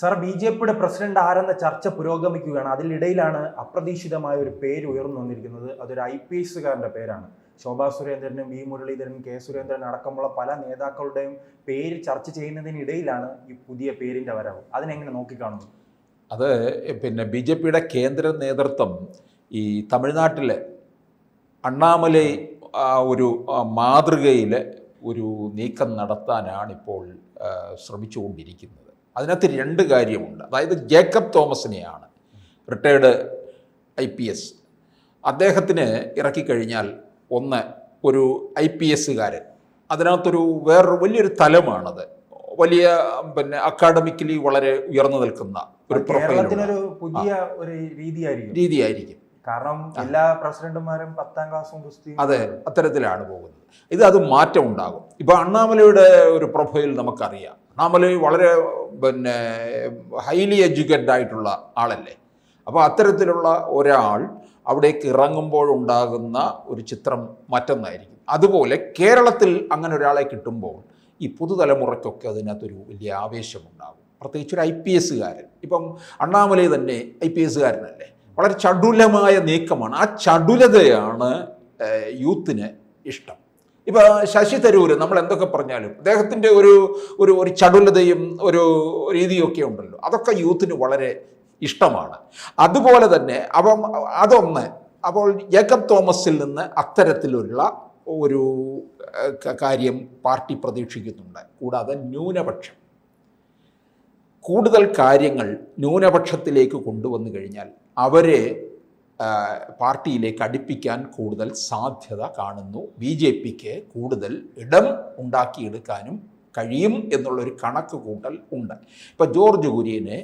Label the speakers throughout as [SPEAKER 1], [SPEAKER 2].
[SPEAKER 1] Sir B J പിയുടെ president ആരെന്ന ചർച്ച പുരോഗമിക്കുകയാണ്. അതിനിടയിലാണ് അപ്രതീക്ഷിതമായ ഒരു പേര് ഉയർന്നു വന്നിരിക്കുന്നത്. അതൊരു ഐ പി എസുകാരന്റെ പേരാണ്. ശോഭാ സുരേന്ദ്രനും വി മുരളീധരനും കെ സുരേന്ദ്രൻ അടക്കമുള്ള പല നേതാക്കളുടെയും പേര് ചർച്ച ചെയ്യുന്നതിനിടയിലാണ് ഈ പുതിയ പേരിന്റെ വരവ്. അതിനെങ്ങനെ നോക്കിക്കാണുന്നു?
[SPEAKER 2] അത് പിന്നെ ബി ജെ പിയുടെ കേന്ദ്ര നേതൃത്വം ഈ തമിഴ്നാട്ടിലെ അണ്ണാമലൈ ഒരു മാതൃകയിൽ ഒരു നീക്കം നടത്താനാണിപ്പോൾ ഇപ്പോൾ ശ്രമിച്ചുകൊണ്ടിരിക്കുന്നത്. അതിനകത്ത് രണ്ട് കാര്യമുണ്ട്. അതായത് ജേക്കബ് തോമസിനെയാണ് റിട്ടയർഡ് ഐ പി എസ്. അദ്ദേഹത്തിന് ഇറക്കിക്കഴിഞ്ഞാൽ ഒന്ന് ഒരു ഐ പി എസ്സുകാരൻ. അതിനകത്തൊരു വേറൊരു വലിയൊരു തലമാണത്. വലിയ പിന്നെ അക്കാഡമിക്കലി വളരെ ഉയർന്നു നിൽക്കുന്ന ഒരു പ്രൊഫൈൽ
[SPEAKER 1] കേരളത്തിനൊരു പുതിയ ഒരു രീതിയായിരിക്കും.
[SPEAKER 2] രീതിയായിരിക്കും.
[SPEAKER 1] കാരണം എല്ലാ പ്രസിഡന്റുമാരും പത്താം ക്ലാസ്സും ഗുസ്തി
[SPEAKER 2] അതെ അത്തരത്തിലാണ് പോകുന്നത്. ഇത് അത് മാറ്റം ഉണ്ടാകും. ഇപ്പൊ അണ്ണാമലയുടെ ഒരു പ്രൊഫൈൽ നമുക്കറിയാം. അണ്ണാമല വളരെ പിന്നെ ഹൈലി എഡ്യൂക്കേറ്റഡ് ആയിട്ടുള്ള ആളല്ലേ? അപ്പോൾ അത്തരത്തിലുള്ള ഒരാൾ അവിടേക്ക് ഇറങ്ങുമ്പോഴുണ്ടാകുന്ന ഒരു ചിത്രം മറ്റൊന്നായിരിക്കും. അതുപോലെ കേരളത്തിൽ അങ്ങനെ ഒരാളെ കിട്ടുമ്പോൾ ഈ പുതുതലമുറയ്ക്കൊക്കെ അതിനകത്തൊരു വലിയ ആവേശമുണ്ടാകും. പ്രത്യേകിച്ച് ഒരു ഐ പി എസ്സുകാരൻ. ഇപ്പം അണ്ണാമലൈ തന്നെ ഐ പി എസ്സുകാരനല്ലേ? വളരെ ചടുലമായ നീക്കമാണ്. ആ ചടുലതയാണ് യൂത്തിന് ഇഷ്ടം. ഇപ്പോൾ ശശി തരൂർ നമ്മൾ എന്തൊക്കെ പറഞ്ഞാലും അദ്ദേഹത്തിന്റെ ഒരു ഒരു ഒരു ചടുലതയും ഒരു രീതിയൊക്കെ ഉണ്ടല്ലോ. അതൊക്കെ യൂത്തിന് വളരെ ഇഷ്ടമാണ്. അതുപോലെ തന്നെ അപ്പം അതൊന്ന് അപ്പോൾ ജേക്കബ് തോമസിൽ നിന്ന് അത്തരത്തിലുള്ള ഒരു കാര്യം പാർട്ടി പ്രതീക്ഷിക്കുന്നുണ്ട്. കൂടാതെ ന്യൂനപക്ഷം. കൂടുതൽ കാര്യങ്ങൾ ന്യൂനപക്ഷത്തിലേക്ക് കൊണ്ടുവന്നു കഴിഞ്ഞാൽ അവരെ പാർട്ടിയിലേക്ക് അടുപ്പിക്കാൻ കൂടുതൽ സാധ്യത കാണുന്നു. ബി ജെ പിക്ക് കൂടുതൽ ഇടം ഉണ്ടാക്കിയെടുക്കാനും കഴിയും എന്നുള്ളൊരു കണക്ക് കൂട്ടൽ ഉണ്ട്. ഇപ്പം ജോർജ് കുര്യനെ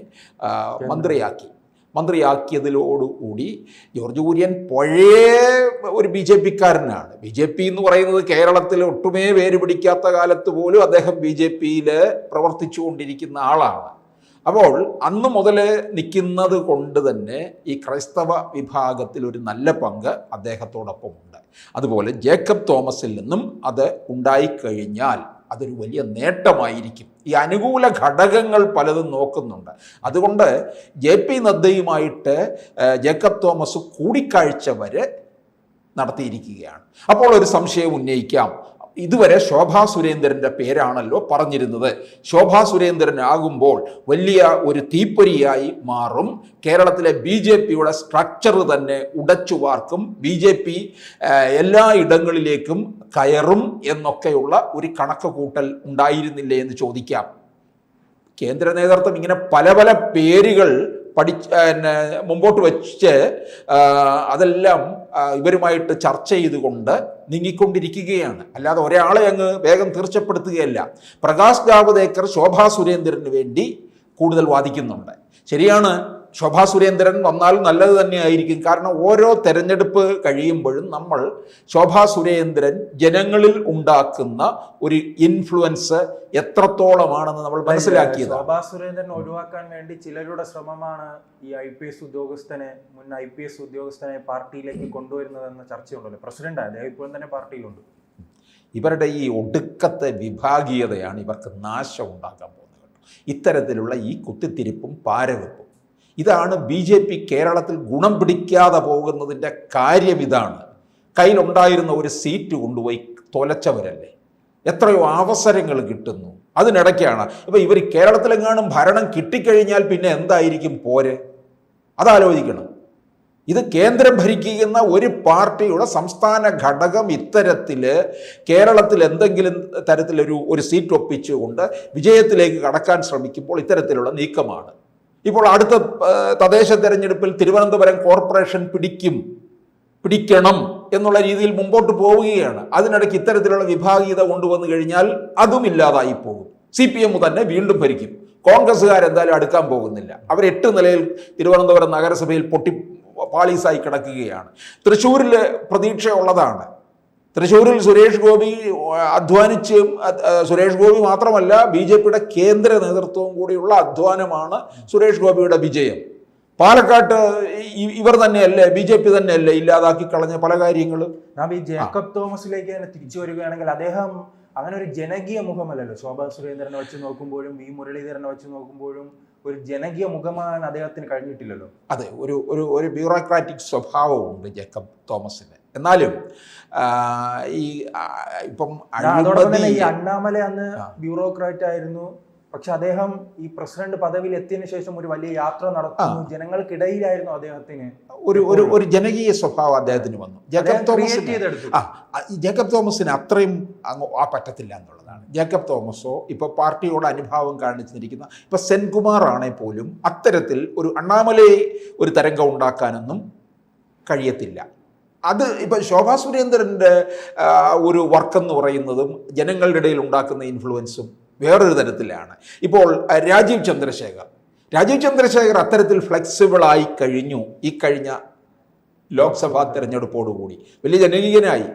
[SPEAKER 2] മന്ത്രിയാക്കി. മന്ത്രിയാക്കിയതിലോടുകൂടി ജോർജ് കുര്യൻ പഴയ ഒരു ബി ജെ പിക്കാരനാണ്. ബി ജെ പി എന്ന് പറയുന്നത് കേരളത്തിൽ ഒട്ടുമേ വേര് പിടിക്കാത്ത കാലത്ത് പോലും അദ്ദേഹം ബി ജെ പിയിൽ പ്രവർത്തിച്ചു കൊണ്ടിരിക്കുന്ന ആളാണ്. അപ്പോൾ അന്ന് മുതൽ നിൽക്കുന്നത് കൊണ്ട് തന്നെ ഈ ക്രൈസ്തവ വിഭാഗത്തിൽ ഒരു നല്ല പങ്ക് അദ്ദേഹത്തോടൊപ്പം ഉണ്ട് അതുപോലെ ജേക്കബ് തോമസിൽ നിന്നും അത് ഉണ്ടായിക്കഴിഞ്ഞാൽ അതൊരു വലിയ നേട്ടമായിരിക്കും. ഈ അനുകൂല ഘടകങ്ങൾ പലതും നോക്കുന്നുണ്ട്. അതുകൊണ്ട് ജെ പി നദ്ദയുമായിട്ട് ജേക്കബ് തോമസ് കൂടിക്കാഴ്ച വരെ നടത്തിയിരിക്കുകയാണ്. അപ്പോൾ ഒരു സംശയം ഉന്നയിക്കാം. ഇതുവരെ ശോഭാ സുരേന്ദ്രന്റെ പേരാണല്ലോ പറഞ്ഞിരുന്നത്. ശോഭാ സുരേന്ദ്രൻ ആകുമ്പോൾ വലിയ ഒരു തീപ്പൊരിയായി മാറും. കേരളത്തിലെ ബി ജെ പിയുടെ സ്ട്രക്ചർ തന്നെ ഉടച്ചു വാർക്കും. ബി ജെ പി എല്ലാ ഇടങ്ങളിലേക്കും കയറും എന്നൊക്കെയുള്ള ഒരു കണക്ക് കൂട്ടൽ ഉണ്ടായിരുന്നില്ലേ എന്ന് ചോദിക്കാം. കേന്ദ്ര നേതൃത്വം ഇങ്ങനെ പല പല പേരുകൾ പഠിച്ച് മുമ്പോട്ട് വെച്ച് അതെല്ലാം ഇവരുമായിട്ട് ചർച്ച ചെയ്തുകൊണ്ട് നീങ്ങിക്കൊണ്ടിരിക്കുകയാണ്. അല്ലാതെ ഒരാളെ അങ്ങ് വേഗം തീർച്ചപ്പെടുത്തുകയല്ല. പ്രകാശ് ജാവദേക്കർ ശോഭാ സുരേന്ദ്രന് വേണ്ടി കൂടുതൽ വാദിക്കുന്നുണ്ട്. ശരിയാണ് ശോഭാ സുരേന്ദ്രൻ വന്നാൽ നല്ലത് തന്നെയായിരിക്കും. കാരണം ഓരോ തെരഞ്ഞെടുപ്പ് കഴിയുമ്പോഴും നമ്മൾ ശോഭാ സുരേന്ദ്രൻ ജനങ്ങളിൽ ഉണ്ടാക്കുന്ന ഒരു ഇൻഫ്ലുവൻസ് എത്രത്തോളമാണെന്ന് നമ്മൾ മനസ്സിലാക്കിയത്
[SPEAKER 1] ശോഭാ സുരേന്ദ്രൻ ഒഴിവാക്കാൻ വേണ്ടി ചിലരുടെ ശ്രമമാണ് ഈ ഐ പി എസ് ഉദ്യോഗസ്ഥനെ മുൻ ഐ പി എസ് ഉദ്യോഗസ്ഥനെ പാർട്ടിയിലേക്ക് കൊണ്ടുവരുന്നതെന്ന ചർച്ചയുണ്ടല്ലോ. പ്രസിഡന്റ് അദ്ദേഹം ഇപ്പോഴും തന്നെ പാർട്ടിയിലുണ്ട്.
[SPEAKER 2] ഇവരുടെ ഈ ഒടുക്കത്തെ വിഭാഗീയതയാണ് ഇവർക്ക് നാശം ഉണ്ടാക്കാൻ പോകുന്നത്. ഇത്തരത്തിലുള്ള ഈ കുത്തിത്തിരിപ്പും പാരവെപ്പും ഇതാണ് ബി ജെ പി കേരളത്തിൽ ഗുണം പിടിക്കാതെ പോകുന്നതിന്റെ കാര്യം ഇതാണ്. കയ്യിലുണ്ടായിരുന്ന ഒരു സീറ്റ് കൊണ്ടുപോയി തൊലച്ചവരല്ലേ? എത്രയോ അവസരങ്ങൾ കിട്ടുന്നു. അതിനിടയ്ക്കാണ്. ഇപ്പം ഇവർ കേരളത്തിലെങ്ങാനും ഭരണം കിട്ടിക്കഴിഞ്ഞാൽ പിന്നെ എന്തായിരിക്കും പോരെ? അതാലോചിക്കണം. ഇത് കേന്ദ്രം ഭരിക്കുന്ന ഒരു പാർട്ടിയുടെ സംസ്ഥാന ഘടകം ഇത്തരത്തിൽ കേരളത്തിൽ എന്തെങ്കിലും തരത്തിലൊരു ഒരു സീറ്റ് ഒപ്പിച്ചുകൊണ്ട് വിജയത്തിലേക്ക് കടക്കാൻ ശ്രമിക്കുമ്പോൾ ഇത്തരത്തിലുള്ള നീക്കമാണ്. ഇപ്പോൾ അടുത്ത തദ്ദേശ തെരഞ്ഞെടുപ്പിൽ തിരുവനന്തപുരം കോർപ്പറേഷൻ പിടിക്കും പിടിക്കണം എന്നുള്ള രീതിയിൽ മുമ്പോട്ട് പോവുകയാണ്. അതിനിടയ്ക്ക് ഇത്തരത്തിലുള്ള വിഭാഗീയത കൊണ്ടുവന്നു കഴിഞ്ഞാൽ അതും ഇല്ലാതായി പോകും. സി പി എം തന്നെ വീണ്ടും ഭരിക്കും. കോൺഗ്രസ്സുകാർ എന്തായാലും അടുക്കാൻ പോകുന്നില്ല. അവർ എട്ട് നിലയിൽ തിരുവനന്തപുരം നഗരസഭയിൽ പൊട്ടി പാളീസായി കിടക്കുകയാണ്. തൃശ്ശൂരിൽ പ്രതീക്ഷയുള്ളതാണ്. തൃശ്ശൂരിൽ സുരേഷ് ഗോപി അധ്വാനിച്ച് സുരേഷ് ഗോപി മാത്രമല്ല ബി ജെ പിയുടെ കേന്ദ്ര നേതൃത്വവും കൂടിയുള്ള അധ്വാനമാണ് സുരേഷ് ഗോപിയുടെ വിജയം. പാലക്കാട്ട് ഇവർ തന്നെയല്ലേ ബി ജെ പി തന്നെയല്ലേ ഇല്ലാതാക്കി കളഞ്ഞ പല കാര്യങ്ങളും
[SPEAKER 1] നാം ഈ ജേക്കബ് തോമസിലേക്ക് തന്നെ തിരിച്ചു വരികയാണെങ്കിൽ അദ്ദേഹം അങ്ങനെ ഒരു ജനകീയ മുഖമല്ലല്ലോ. ശോഭാ സുരേന്ദ്രനെ വെച്ച് നോക്കുമ്പോഴും വി മുരളീധരനെ വെച്ച് നോക്കുമ്പോഴും ഒരു ജനകീയ മുഖമാണ് അദ്ദേഹത്തിന് കഴിഞ്ഞിട്ടില്ലല്ലോ.
[SPEAKER 2] അതെ ഒരു ഒരു ഒരു ബ്യൂറോക്രാറ്റിക് സ്വഭാവമുണ്ട് ജേക്കബ് തോമസിന്. എന്നാലും ഈ ഇപ്പം
[SPEAKER 1] അതോടൊപ്പം തന്നെ ഈ അണ്ണാമല അന്ന് ബ്യൂറോക്രാറ്റ് ആയിരുന്നു. പക്ഷെ അദ്ദേഹം ഈ പ്രസിഡന്റ് പദവിയിൽ എത്തിയതിനു ശേഷം ഒരു വലിയ യാത്ര നടത്തുന്നു. ജനങ്ങൾക്കിടയിലായിരുന്നു അദ്ദേഹത്തിന്.
[SPEAKER 2] ഒരു ഒരു ഒരു ജനകീയ സ്വഭാവം അദ്ദേഹത്തിന് വന്നു. ജേക്കബ്
[SPEAKER 1] തോമസ്
[SPEAKER 2] ആ ജേക്കബ് തോമസിന് അത്രയും അങ്ങ് ആ പറ്റത്തില്ല എന്നുള്ളതാണ്. ജേക്കബ് തോമസോ ഇപ്പോൾ പാർട്ടിയോട് അനുഭാവം കാണിച്ചിരിക്കുന്ന ഇപ്പോൾ സെൻകുമാർ ആണെ പോലും അത്തരത്തിൽ ഒരു അണ്ണാമലയെ ഒരു തരംഗം ഉണ്ടാക്കാനൊന്നും കഴിയത്തില്ല. അത് ഇപ്പം ശോഭാ സുരേന്ദ്രന്റെ ഒരു വർക്കെന്ന് പറയുന്നതും ജനങ്ങളുടെ ഇടയിൽ ഉണ്ടാക്കുന്ന ഇൻഫ്ലുവൻസും വേറൊരു തരത്തിലാണ്. ഇപ്പോൾ രാജീവ് ചന്ദ്രശേഖർ. രാജീവ് ചന്ദ്രശേഖർ അത്തരത്തിൽ ഫ്ലെക്സിബിളായി കഴിഞ്ഞു ഈ കഴിഞ്ഞ ലോക്സഭാ തെരഞ്ഞെടുപ്പോടുകൂടി. വലിയ ജനകീയനായി.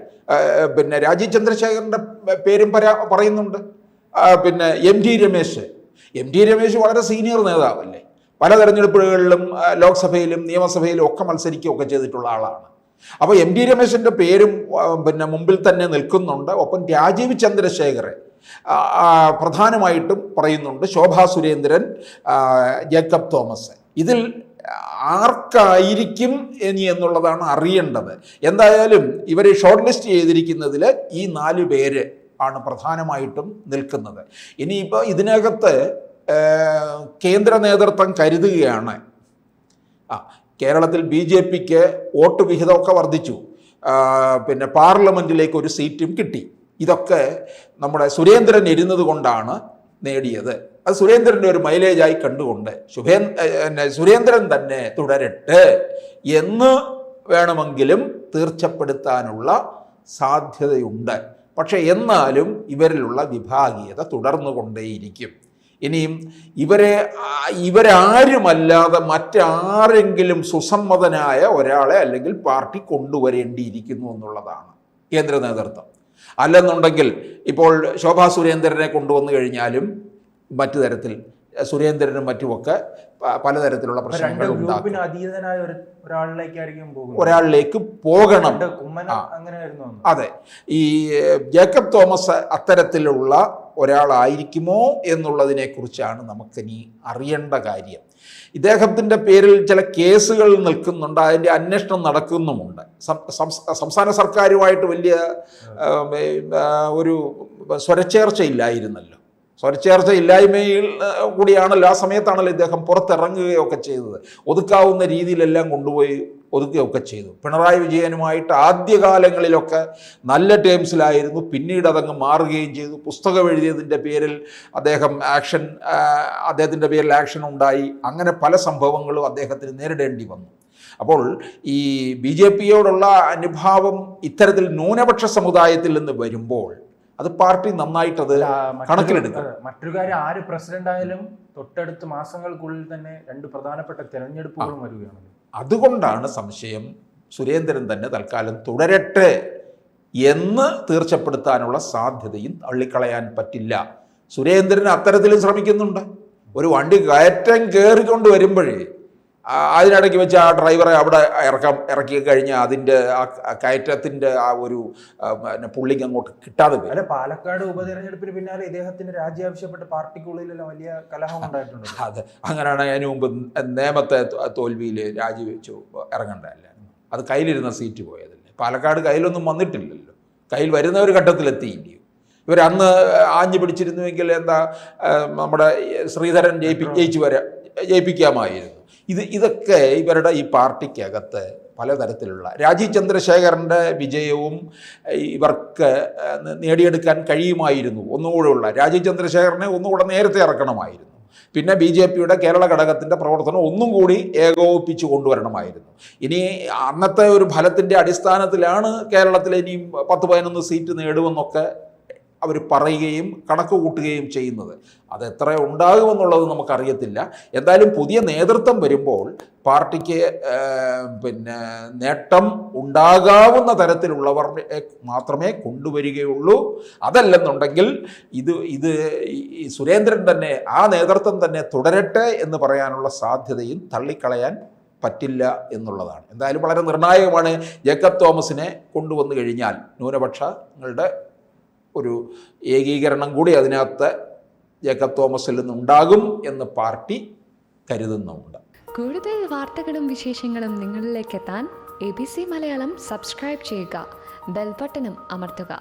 [SPEAKER 2] പിന്നെ രാജീവ് ചന്ദ്രശേഖരന്റെ പേരും പരാ പറയുന്നുണ്ട്. പിന്നെ M T Ramesh. M T Ramesh വളരെ സീനിയർ നേതാവല്ലേ? പല തെരഞ്ഞെടുപ്പുകളിലും ലോക്സഭയിലും നിയമസഭയിലും ഒക്കെ മത്സരിക്കുകയൊക്കെ ചെയ്തിട്ടുള്ള ആളാണ്. അപ്പോൾ എം ടി രമേശിന്റെ പേരും പിന്നെ മുമ്പിൽ തന്നെ നിൽക്കുന്നുണ്ട്. ഒപ്പം രാജീവ് ആ, പ്രധാനമായിട്ടും പറയുന്നുണ്ട് ശോഭാ സുരേന്ദ്രൻ ജേക്കബ് തോമസ്. ഇതിൽ ആർക്കായിരിക്കും ഇനി എന്നുള്ളതാണ് അറിയേണ്ടത്. എന്തായാലും ഇവരെ ഷോർട്ട് ലിസ്റ്റ് ചെയ്തിരിക്കുന്നതിൽ ഈ നാല് പേര് ആണ് പ്രധാനമായിട്ടും നിൽക്കുന്നത്. ഇനിയിപ്പോൾ ഇതിനകത്ത് കേന്ദ്ര നേതൃത്വം കരുതുകയാണ്. ആ കേരളത്തിൽ ബി ജെ പിക്ക് വോട്ട് വിഹിതമൊക്കെ വർദ്ധിച്ചു. പിന്നെ പാർലമെന്റിലേക്ക് ഒരു സീറ്റും കിട്ടി. ഇതൊക്കെ നമ്മുടെ സുരേന്ദ്രൻ ഇരുന്നത് കൊണ്ടാണ് നേടിയത്. അത് സുരേന്ദ്രന്റെ ഒരു മൈലേജായി കണ്ടുകൊണ്ട് ശുഭേ സുരേന്ദ്രൻ തന്നെ തുടരട്ടെ എന്ന് വേണമെങ്കിലും തീർച്ചപ്പെടുത്താനുള്ള സാധ്യതയുണ്ട്. പക്ഷേ എന്നാലും ഇവരിലുള്ള വിഭാഗീയത തുടർന്നുകൊണ്ടേയിരിക്കും. ഇനിയും ഇവരെ ഇവരാരുമല്ലാതെ മറ്റാരെങ്കിലും സുസമ്മതനായ ഒരാളെ അല്ലെങ്കിൽ പാർട്ടി കൊണ്ടുവരേണ്ടിയിരിക്കുന്നു എന്നുള്ളതാണ് കേന്ദ്ര നേതൃത്വം. അല്ലെന്നുണ്ടെങ്കിൽ ഇപ്പോൾ ശോഭാ സുരേന്ദ്രനെ കൊണ്ടുവന്നു കഴിഞ്ഞാലും മറ്റു തരത്തിൽ സുരേന്ദ്രനും മറ്റുമൊക്കെ പലതരത്തിലുള്ള പ്രശ്നങ്ങൾ
[SPEAKER 1] അതീതനായ ഒരാളിലേക്കായിരിക്കും
[SPEAKER 2] ഒരാളിലേക്ക് പോകണം. അതെ. ഈ ജേക്കബ് തോമസ് അത്തരത്തിലുള്ള ഒരാളായിരിക്കുമോ എന്നുള്ളതിനെ കുറിച്ചാണ് നമുക്കിനി അറിയേണ്ട കാര്യം. ഇദ്ദേഹത്തിന്റെ പേരിൽ ചില കേസുകൾ നിൽക്കുന്നുണ്ട്. അതിന്റെ അന്വേഷണം നടക്കുന്നുമുണ്ട്. സംസ്ഥാന സർക്കാരുമായിട്ട് വലിയ ഒരു സ്വരച്ചേർച്ച ഇല്ലായിരുന്നല്ലോ. സ്വരച്ചേർച്ച ഇല്ലായ്മയിൽ കൂടിയാണല്ലോ. ആ സമയത്താണല്ലോ ഇദ്ദേഹം പുറത്തിറങ്ങുകയൊക്കെ ചെയ്തത്. ഒതുക്കാവുന്ന രീതിയിലെല്ലാം കൊണ്ടുപോയി ഒതുക്കുകയൊക്കെ ചെയ്തു. പിണറായി വിജയനുമായിട്ട് ആദ്യകാലങ്ങളിലൊക്കെ നല്ല ടേംസിലായിരുന്നു. പിന്നീട് അതങ്ങ് മാറുകയും ചെയ്തു. പുസ്തകം എഴുതിയതിന്റെ പേരിൽ അദ്ദേഹം ആക്ഷൻ അദ്ദേഹത്തിന്റെ പേരിൽ ആക്ഷൻ ഉണ്ടായി. അങ്ങനെ പല സംഭവങ്ങളും അദ്ദേഹത്തിന് നേരിടേണ്ടി വന്നു. അപ്പോൾ ഈ ബി ജെ പിയോടുള്ള അനുഭാവം ഇത്തരത്തിൽ ന്യൂനപക്ഷ സമുദായത്തിൽ നിന്ന് വരുമ്പോൾ അത് പാർട്ടി നന്നായിട്ട്
[SPEAKER 1] അത് മറ്റൊരു- മറ്റൊരു കാര്യം ആര് പ്രസിഡന്റ് ആയാലും തൊട്ടടുത്ത മാസങ്ങൾക്കുള്ളിൽ തന്നെ രണ്ട് പ്രധാനപ്പെട്ട തെരഞ്ഞെടുപ്പുകളും വരികയാണ്
[SPEAKER 2] അതുകൊണ്ടാണ് സംശയം സുരേന്ദ്രൻ തന്നെ തൽക്കാലം തുടരട്ടെ എന്ന് തീർച്ചപ്പെടുത്താനുള്ള സാധ്യതയും തള്ളിക്കളയാൻ പറ്റില്ല. സുരേന്ദ്രൻ അത്തരത്തിലും ശ്രമിക്കുന്നുണ്ട്. ഒരു വണ്ടി കയറ്റം കയറിക്കൊണ്ട് വരുമ്പോഴേ അതിനിടയ്ക്ക് വെച്ച് ആ ഡ്രൈവറെ അവിടെ ഇറക്കാം ഇറക്കി കഴിഞ്ഞാൽ അതിന്റെ ആ കയറ്റത്തിന്റെ ആ ഒരു പിന്നെ പുള്ളിക്ക് അങ്ങോട്ട് കിട്ടാതെ വരും.
[SPEAKER 1] അല്ല പാലക്കാട് ഉപതെരഞ്ഞെടുപ്പിന് പിന്നാലെ ഇദ്ദേഹത്തിന് രാജി ആവശ്യപ്പെട്ട് പാർട്ടിക്കുള്ളിലെല്ലാം വലിയ കലഹം ഉണ്ടായിട്ടുണ്ട്
[SPEAKER 2] അത് അങ്ങനെയാണ് അതിന് മുമ്പ് നേമത്തെ തോൽവിയിൽ രാജിവെച്ചു ഇറങ്ങണ്ടല്ലായിരുന്നു അത് കയ്യിലിരുന്ന സീറ്റ് പോയതല്ലേ? പാലക്കാട് കയ്യിലൊന്നും വന്നിട്ടില്ലല്ലോ. കയ്യിൽ വരുന്ന ഒരു ഘട്ടത്തിലെത്തിയില്ലയോ ഇവർ അന്ന് ആഞ്ഞു പിടിച്ചിരുന്നുവെങ്കിൽ എന്താ നമ്മുടെ ശ്രീധരൻ ജയിപ്പി ജയിച്ചു വരാ ജയിപ്പിക്കാമായിരുന്നു. ഇത് ഇതൊക്കെ ഇവരുടെ ഈ പാർട്ടിക്കകത്ത് പലതരത്തിലുള്ള രാജീവ് ചന്ദ്രശേഖരന്റെ വിജയവും ഇവർക്ക് നേടിയെടുക്കാൻ കഴിയുമായിരുന്നു. ഒന്നുകൂടെ ഉള്ള രാജീവ് ചന്ദ്രശേഖരനെ ഒന്നുകൂടെ നേരത്തെ ഇറക്കണമായിരുന്നു. പിന്നെ ബി ജെ പിയുടെ കേരള ഘടകത്തിന്റെ പ്രവർത്തനം ഒന്നും കൂടി ഏകോപിപ്പിച്ചു കൊണ്ടുവരണമായിരുന്നു. ഇനി അന്നത്തെ ഒരു ഫലത്തിന്റെ അടിസ്ഥാനത്തിലാണ് കേരളത്തിൽ ഇനിയും പത്ത് പതിനൊന്ന് സീറ്റ് നേടുമെന്നൊക്കെ അവർ പറയുകയും കണക്ക് കൂട്ടുകയും ചെയ്യുന്നത്. അത് എത്ര ഉണ്ടാകുമെന്നുള്ളത് നമുക്കറിയത്തില്ല. എന്തായാലും പുതിയ നേതൃത്വം വരുമ്പോൾ പാർട്ടിക്ക് പിന്നെ നേട്ടം ഉണ്ടാകാവുന്ന തരത്തിലുള്ളവർ മാത്രമേ കൊണ്ടുവരികയുള്ളൂ. അതല്ലെന്നുണ്ടെങ്കിൽ ഇത് ഇത് ഈ- സുരേന്ദ്രൻ തന്നെ ആ നേതൃത്വം തന്നെ തുടരട്ടെ എന്ന് പറയാനുള്ള സാധ്യതയും തള്ളിക്കളയാൻ പറ്റില്ല എന്നുള്ളതാണ്. എന്തായാലും വളരെ നിർണായകമാണ് ജേക്കബ് തോമസിനെ കൊണ്ടുവന്നു കഴിഞ്ഞാൽ ന്യൂനപക്ഷങ്ങളുടെ ഒരു ഏകീകരണം കൂടി അതിനകത്ത് ജേക്കബ് തോമസിൽ നിന്നുണ്ടാകും എന്ന് പാർട്ടി കരുതുന്നുണ്ട്.
[SPEAKER 3] കൂടുതൽ വാർത്തകളും വിശേഷങ്ങളും നിങ്ങളിലേക്ക് എത്താൻ A B C Malayalam subscribe ചെയ്യുക. ബെൽബട്ടനും അമർത്തുക.